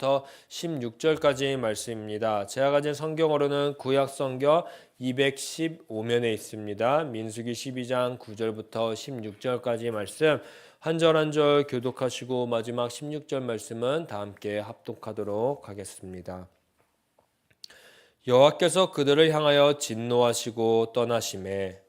9절부터 16절까지 말씀입니다. 제가 가진 성경어로는 구약 성경 215면에 있습니다. 민수기 12장 9절부터 16절까지 말씀 한 절 한 절 교독하시고 마지막 16절 말씀은 다 함께 합독하도록 하겠습니다. 여호와께서 그들을 향하여 진노하시고 떠나심에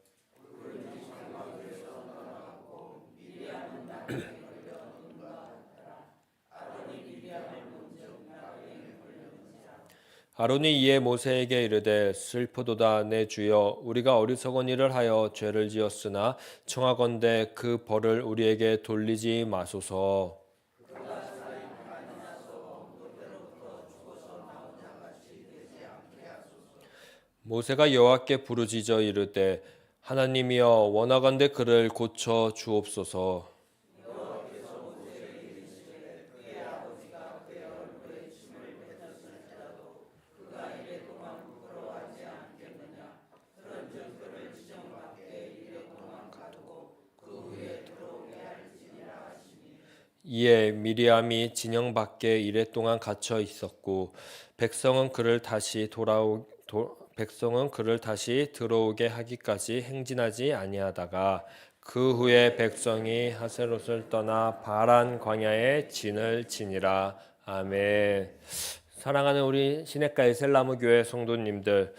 아론이 이에 모세에게 이르되 슬프도다 내 주여 우리가 어리석은 일을 하여 죄를 지었으나 청하건대 그 벌을 우리에게 돌리지 마소서. 모세가 여호와께 부르짖어 이르되 하나님이여 원하건대 그를 고쳐 주옵소서 이에 미리암이 진영 밖에 이랫동안 갇혀 있었고 백성은 그를 다시 돌아오 도, 백성은 그를 다시 들어오게 하기까지 행진하지 아니하다가 그 후에 백성이 하세롯을 떠나 바란 광야에 진을 지니라 아멘. 사랑하는 우리 시내가 에셀나무 교회 성도님들,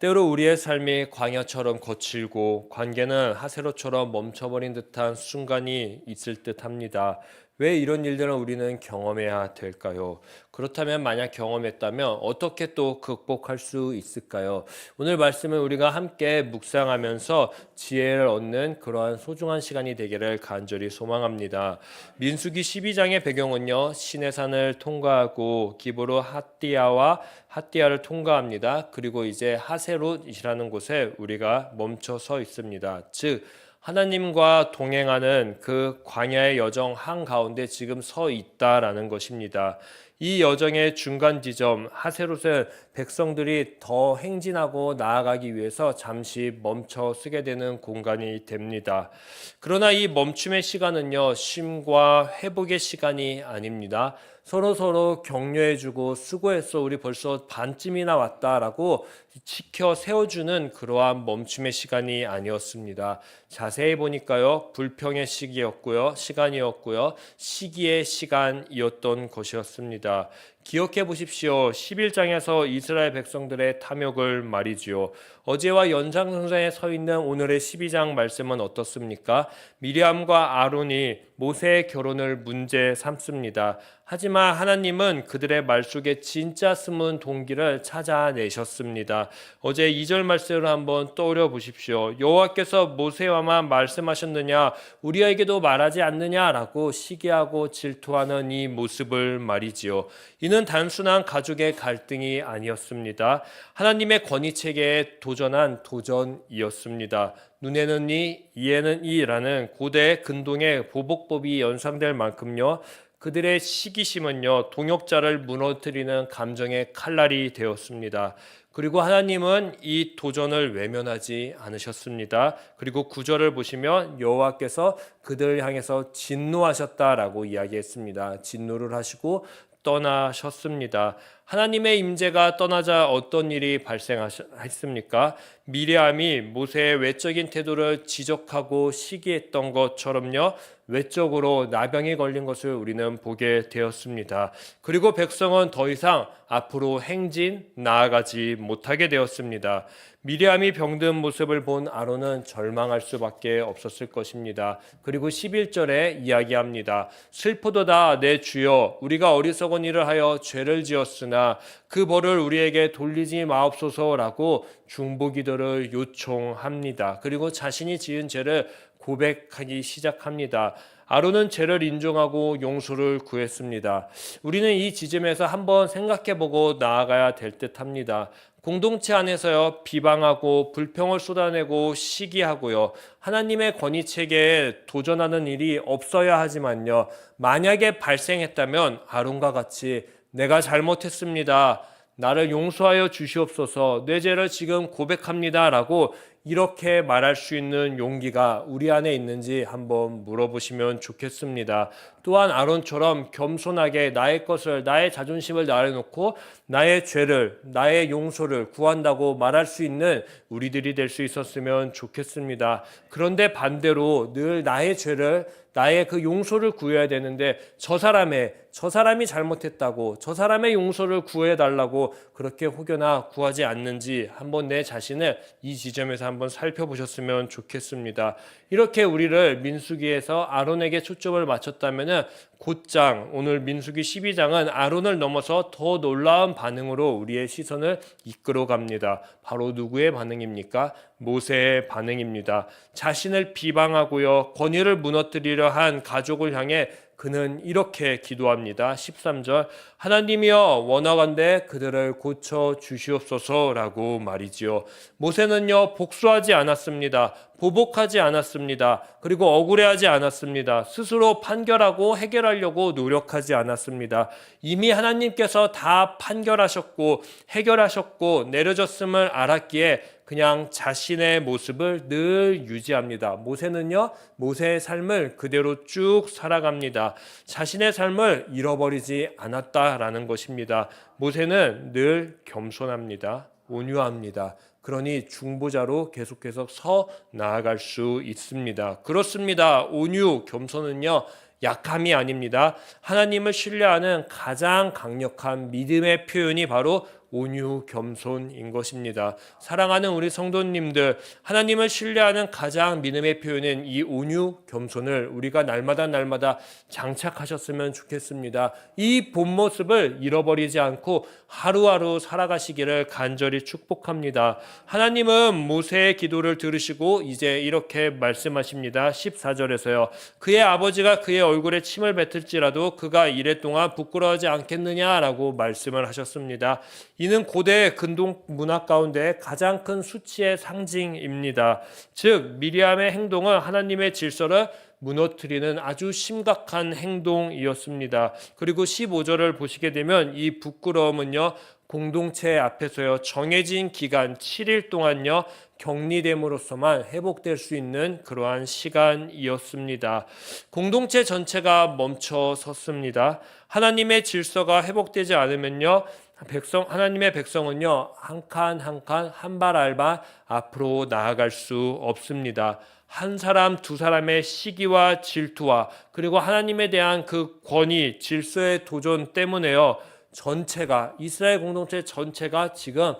때로 우리의 삶이 광야처럼 거칠고 관계는 하세로처럼 멈춰버린 듯한 순간이 있을 듯합니다. 왜 이런 일들을 우리는 경험해야 될까요? 그렇다면 만약 경험했다면 어떻게 또 극복할 수 있을까요? 오늘 말씀을 우리가 함께 묵상하면서 지혜를 얻는 그러한 소중한 시간이 되기를 간절히 소망합니다. 민수기 12장의 배경은요. 시내산을 통과하고 기브로 핫디아와 핫디아를 통과합니다. 그리고 이제 하세롯이라는 곳에 우리가 멈춰 서 있습니다. 즉 하나님과 동행하는 그 광야의 여정 한가운데 지금 서 있다라는 것입니다. 이 여정의 중간 지점 하세롯은 백성들이 더 행진하고 나아가기 위해서 잠시 멈춰 쓰게 되는 공간이 됩니다. 그러나 이 멈춤의 시간은요 쉼과 회복의 시간이 아닙니다. 서로 서로 격려해주고 수고했어 우리 벌써 반쯤이나 왔다라고 지켜 세워주는 그러한 멈춤의 시간이 아니었습니다. 자세히 보니까요 불평의 시기였고요 시간이었고요 시기의 시간이었던 것이었습니다. uh, 기억해 보십시오. 11장에서 이스라엘 백성들의 탐욕을 말이지요. 어제와 연장선상에 서 있는 오늘의 12장 말씀은 어떻습니까? 미리암과 아론이 모세의 결혼을 문제 삼습니다. 하지만 하나님은 그들의 말 속에 진짜 숨은 동기를 찾아내셨습니다. 어제 2절 말씀을 한번 떠올려 보십시오. 여호와께서 모세와만 말씀하셨느냐 우리에게도 말하지 않느냐라고 시기하고 질투하는 이 모습을 말이지요. 이는 단순한 가족의 갈등이 아니었습니다. 하나님의 권위 체계에 도전한 도전이었습니다. 눈에는 이, 이에는 이라는 고대 근동의 보복법이 연상될 만큼요. 그들의 시기심은요, 동역자를 무너뜨리는 감정의 칼날이 되었습니다. 그리고 하나님은 이 도전을 외면하지 않으셨습니다. 그리고 구절을 보시면 여호와께서 그들을 향해서 진노하셨다라고 이야기했습니다. 진노를 하시고 떠나셨습니다. 하나님의 임재가 떠나자 어떤 일이 발생했습니까? 미리암이 모세의 외적인 태도를 지적하고 시기했던 것처럼요. 외적으로 나병이 걸린 것을 우리는 보게 되었습니다. 그리고 백성은 더 이상 앞으로 행진 나아가지 못하게 되었습니다. 미리암이 병든 모습을 본 아론은 절망할 수밖에 없었을 것입니다. 그리고 11절에 이야기합니다. 슬프도다 내 주여 우리가 어리석은 일을 하여 죄를 지었으나 그 벌을 우리에게 돌리지 마옵소서라고 중보기도를 요청합니다. 그리고 자신이 지은 죄를 고백하기 시작합니다. 아론은 죄를 인정하고 용서를 구했습니다. 우리는 이 지점에서 한번 생각해 보고 나아가야 될 듯 합니다. 공동체 안에서요, 비방하고 불평을 쏟아내고 시기하고요, 하나님의 권위 체계에 도전하는 일이 없어야 하지만요, 만약에 발생했다면 아론과 같이 내가 잘못했습니다. 나를 용서하여 주시옵소서. 내 죄를 지금 고백합니다라고 이렇게 말할 수 있는 용기가 우리 안에 있는지 한번 물어보시면 좋겠습니다. 또한 아론처럼 겸손하게 나의 것을 나의 자존심을 나려놓고 나의 죄를 나의 용서를 구한다고 말할 수 있는 우리들이 될 수 있었으면 좋겠습니다. 그런데 반대로 늘 나의 죄를 나의 그 용서를 구해야 되는데 저 사람의 저 사람이 잘못했다고 저 사람의 용서를 구해 달라고 그렇게 혹여나 구하지 않는지 한번 내 자신을 이 지점에서 한번 살펴보셨으면 좋겠습니다. 이렇게 우리를 민수기에서 아론에게 초점을 맞췄다면은 곧장 오늘 민수기 12장은 아론을 넘어서 더 놀라운 반응으로 우리의 시선을 이끌어 갑니다. 바로 누구의 반응입니까? 모세의 반응입니다. 자신을 비방하고요. 권위를 무너뜨리려 한 가족을 향해 그는 이렇게 기도합니다. 13절 하나님이여 원하건대 그들을 고쳐 주시옵소서라고 말이지요. 모세는요 복수하지 않았습니다. 보복하지 않았습니다. 그리고 억울해하지 않았습니다. 스스로 판결하고 해결하려고 노력하지 않았습니다. 이미 하나님께서 다 판결하셨고 해결하셨고 내려졌음을 알았기에 그냥 자신의 모습을 늘 유지합니다. 모세는요, 모세의 삶을 그대로 쭉 살아갑니다. 자신의 삶을 잃어버리지 않았다라는 것입니다. 모세는 늘 겸손합니다. 온유합니다. 그러니 중보자로 계속해서 서 나아갈 수 있습니다. 그렇습니다. 온유, 겸손은요, 약함이 아닙니다. 하나님을 신뢰하는 가장 강력한 믿음의 표현이 바로 온유 겸손인 것입니다. 사랑하는 우리 성도님들, 하나님을 신뢰하는 가장 믿음의 표현은 이 온유 겸손을 우리가 날마다 날마다 장착하셨으면 좋겠습니다. 이 본 모습을 잃어버리지 않고 하루하루 살아가시기를 간절히 축복합니다. 하나님은 모세의 기도를 들으시고 이제 이렇게 말씀하십니다. 14절에서요. 그의 아버지가 그의 얼굴에 침을 뱉을지라도 그가 이래 동안 부끄러워하지 않겠느냐라고 말씀을 하셨습니다. 이는 고대 근동 문화 가운데 가장 큰 수치의 상징입니다. 즉 미리암의 행동은 하나님의 질서를 무너뜨리는 아주 심각한 행동이었습니다. 그리고 15절을 보시게 되면 이 부끄러움은요. 공동체 앞에서요. 정해진 기간 7일 동안요. 격리됨으로써만 회복될 수 있는 그러한 시간이었습니다. 공동체 전체가 멈춰 섰습니다. 하나님의 질서가 회복되지 않으면요. 백성 하나님의 백성은요 한 칸 한 칸 한 발 알바 앞으로 나아갈 수 없습니다. 한 사람 두 사람의 시기와 질투와 그리고 하나님에 대한 그 권위 질서의 도전 때문에요 전체가 이스라엘 공동체 전체가 지금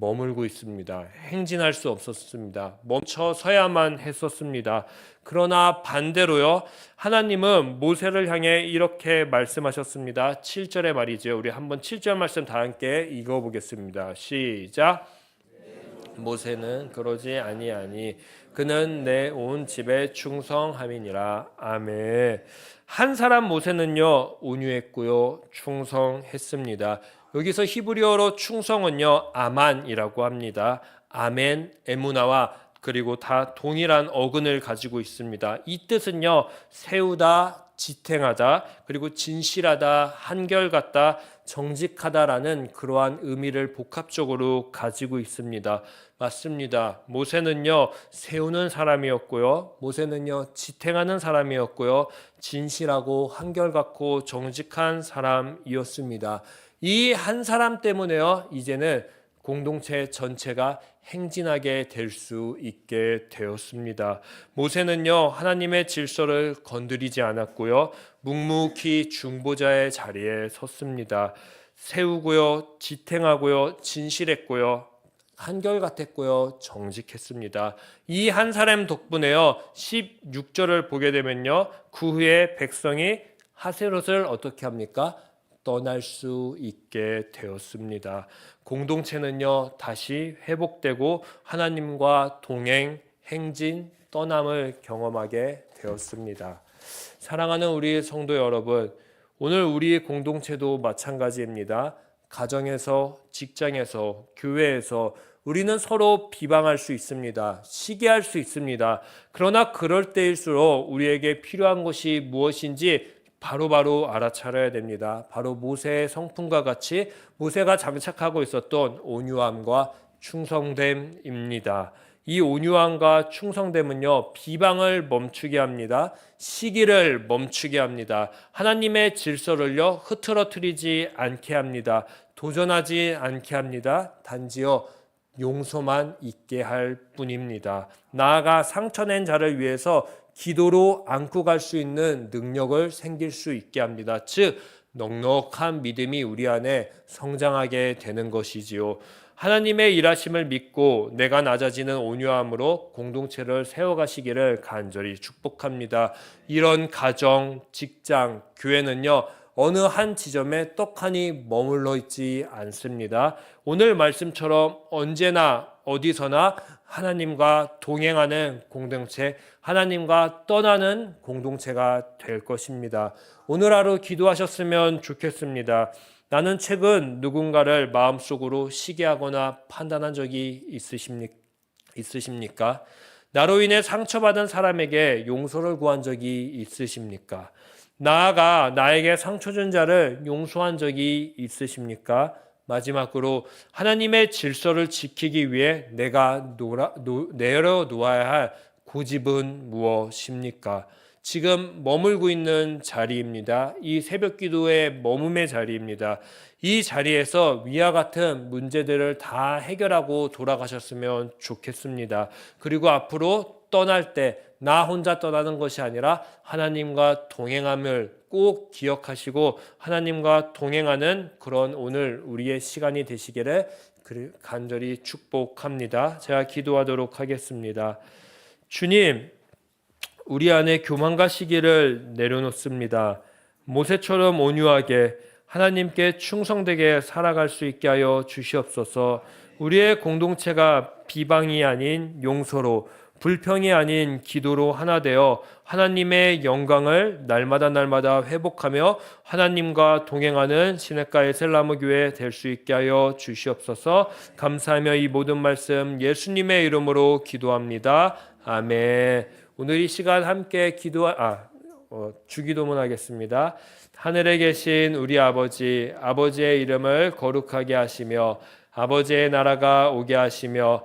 머물고 있습니다. 행진할 수 없었습니다. 멈춰 서야만 했었습니다. 그러나 반대로요. 하나님은 모세를 향해 이렇게 말씀하셨습니다. 7절의 말이죠. 우리 한번 7절 말씀 다 함께 읽어 보겠습니다. 시작. 모세는 그러지 아니하니 그는 내 온 집에 충성함이니라. 아멘. 한 사람 모세는요 온유했고요 충성했습니다. 여기서 히브리어로 충성은요 아만이라고 합니다. 아멘 에무나와 그리고 다 동일한 어근을 가지고 있습니다. 이 뜻은요 세우다 지탱하다 그리고 진실하다 한결같다 정직하다라는 그러한 의미를 복합적으로 가지고 있습니다. 맞습니다. 모세는요 세우는 사람이었고요. 모세는요 지탱하는 사람이었고요. 진실하고 한결같고 정직한 사람이었습니다. 이 한 사람 때문에요. 이제는 공동체 전체가 행진하게 될 수 있게 되었습니다. 모세는요, 하나님의 질서를 건드리지 않았고요, 묵묵히 중보자의 자리에 섰습니다. 세우고요, 지탱하고요, 진실했고요, 한결같았고요, 정직했습니다. 이 한 사람 덕분에요, 16절을 보게 되면요, 그 후에 백성이 하세롯을 어떻게 합니까? 떠날 수 있게 되었습니다. 공동체는요, 다시 회복되고 하나님과 동행, 행진, 떠남을 경험하게 되었습니다. 사랑하는 우리 성도 여러분, 오늘 우리 공동체도 마찬가지입니다. 가정에서, 직장에서, 교회에서 우리는 서로 비방할 수 있습니다. 시기할 수 있습니다. 그러나 그럴 때일수록 우리에게 필요한 것이 무엇인지 바로바로 바로 알아차려야 됩니다. 바로 모세의 성품과 같이 모세가 장착하고 있었던 온유함과 충성됨입니다. 이 온유함과 충성됨은요, 비방을 멈추게 합니다. 시기를 멈추게 합니다. 하나님의 질서를요, 흐트러뜨리지 않게 합니다. 도전하지 않게 합니다. 단지요, 용서만 있게 할 뿐입니다. 나아가 상처낸 자를 위해서 기도로 안고 갈 수 있는 능력을 생길 수 있게 합니다. 즉, 넉넉한 믿음이 우리 안에 성장하게 되는 것이지요. 하나님의 일하심을 믿고 내가 낮아지는 온유함으로 공동체를 세워가시기를 간절히 축복합니다. 이런 가정, 직장, 교회는요, 어느 한 지점에 떡하니 머물러 있지 않습니다. 오늘 말씀처럼 언제나 어디서나 하나님과 동행하는 공동체, 하나님과 떠나는 공동체가 될 것입니다. 오늘 하루 기도하셨으면 좋겠습니다. 나는 최근 누군가를 마음속으로 시기하거나 판단한 적이 있으십니까? 나로 인해 상처받은 사람에게 용서를 구한 적이 있으십니까? 나아가 나에게 상처 준 자를 용서한 적이 있으십니까? 마지막으로 하나님의 질서를 지키기 위해 내가 놓아, 놓, 내려놓아야 할 고집은 무엇입니까? 지금 머물고 있는 자리입니다. 이 새벽 기도의 머금의 자리입니다. 이 자리에서 위와 같은 문제들을 다 해결하고 돌아가셨으면 좋겠습니다. 그리고 앞으로 떠날 때 나 혼자 떠나는 것이 아니라 하나님과 동행함을 꼭 기억하시고 하나님과 동행하는 그런 오늘 우리의 시간이 되시기를 간절히 축복합니다. 제가 기도하도록 하겠습니다. 주님, 우리 안에 교만과 시기를 내려놓습니다. 모세처럼 온유하게 하나님께 충성되게 살아갈 수 있게 하여 주시옵소서. 우리의 공동체가 비방이 아닌 용서로 불평이 아닌 기도로 하나 되어 하나님의 영광을 날마다 날마다 회복하며 하나님과 동행하는 시냇가의 셀라무 교회 될 수 있게 하여 주시옵소서. 감사하며 이 모든 말씀 예수님의 이름으로 기도합니다. 아멘. 오늘 이 시간 함께 기도 아 어, 주기도문 하겠습니다. 하늘에 계신 우리 아버지 아버지의 이름을 거룩하게 하시며 아버지의 나라가 오게 하시며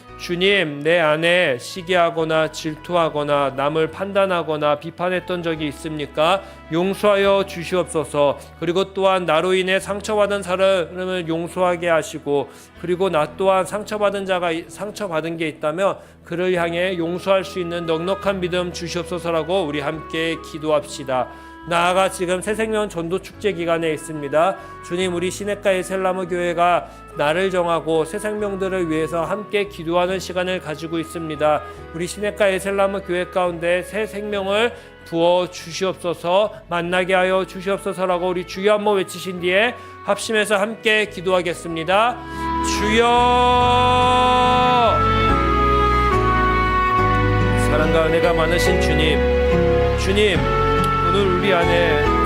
주님, 내 안에 시기하거나 질투하거나 남을 판단하거나 비판했던 적이 있습니까? 용서하여 주시옵소서. 그리고 또한 나로 인해 상처받은 사람을 용서하게 하시고, 그리고 나 또한 상처받은 자가 상처받은 게 있다면 그를 향해 용서할 수 있는 넉넉한 믿음 주시옵소서라고 우리 함께 기도합시다. 나아가 지금 새생명 전도 축제 기간에 있습니다. 주님 우리 시냇가의 셀라무 교회가 나를 정하고 새 생명들을 위해서 함께 기도하는 시간을 가지고 있습니다. 우리 시냇가의 셀라무 교회 가운데 새 생명을 부어 주시옵소서 만나게 하여 주시옵소서라고 우리 주여 한번 외치신 뒤에 합심해서 함께 기도하겠습니다. 주여 사랑과 은혜가 많으신 주님 주님 오늘 우리 안에